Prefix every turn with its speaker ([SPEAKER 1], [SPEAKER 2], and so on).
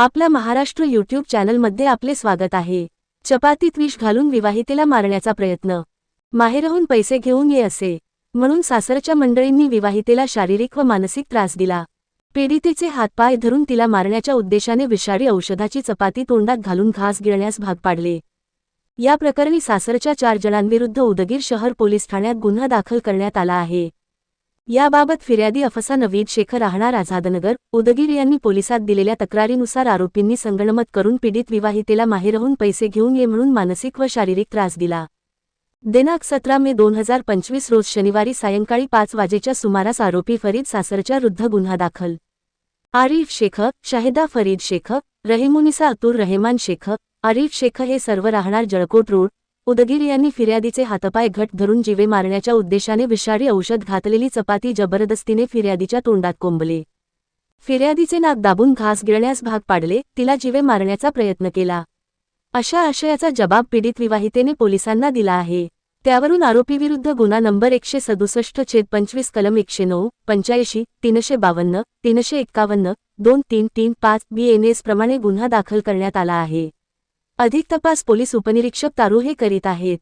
[SPEAKER 1] आपल्या महाराष्ट्र यूट्यूब चॅनलमध्ये आपले स्वागत आहे. चपातीत विष घालून विवाहितेला मारण्याचा प्रयत्न. माहेरहून पैसे घेऊन ये असे. म्हणून सासरच्या मंडळींनी विवाहितेला शारीरिक व मानसिक त्रास दिला. पीडितेचे हातपाय धरून तिला मारण्याच्या उद्देशाने विषारी औषधाची चपाती तोंडात घालून घास गिळण्यास भाग पाडले. या प्रकरणी सासरच्या चार जणांविरुद्ध उदगीर शहर पोलीस ठाण्यात गुन्हा दाखल करण्यात आला आहे. याबाबत फिर्यादी अफसा नवीद शेख राहणार आझादनगर उदगीर यांनी पोलिसात दिलेल्या तक्रारीनुसार आरोपींनी संगणमत करून पीडित विवाहितेला माहेरहून पैसे घेऊन ये म्हणून मानसिक व शारीरिक त्रास दिला. दिनांक सतरा मे दोन हजार पंचवीस रोज शनिवारी सायंकाळी पाच वाजेच्या सुमारास आरोपी फरीद सासरच्या विरुद्ध गुन्हा दाखल. आरिफ शेख शाहिदा फरीद शेख रहिमुनिसा अतुर रहेमान शेख आरिफ शेख हे सर्व राहणार जळकोट रोड उदगीर यांनी फिर्यादीचे हातपाय घट धरून जीवे मारण्याच्या उद्देशाने विषारी औषध घातलेली चपाती जबरदस्तीने फिर्यादीच्या तोंडात कोंबले. फिर्यादीचे नाक दाबून घास गिळण्यास भाग पाडले तिला जीवे मारण्याचा प्रयत्न केला. अशा आशयाचा जबाब पीडित विवाहितेने पोलिसांना दिला आहे. त्यावरून आरोपीविरुद्ध गुन्हा नंबर एकशे सदुसष्ट छेद पंचवीस कलम एकशे नऊ पंच्याऐंशी तीनशे बावन्न तीनशे एक्कावन्न दोन तीन तीन पाच बीएनएस प्रमाणे गुन्हा दाखल करण्यात आला आहे. अधिक तपास पोलीस उपनिरीक्षक तारू हे करीत आहेत.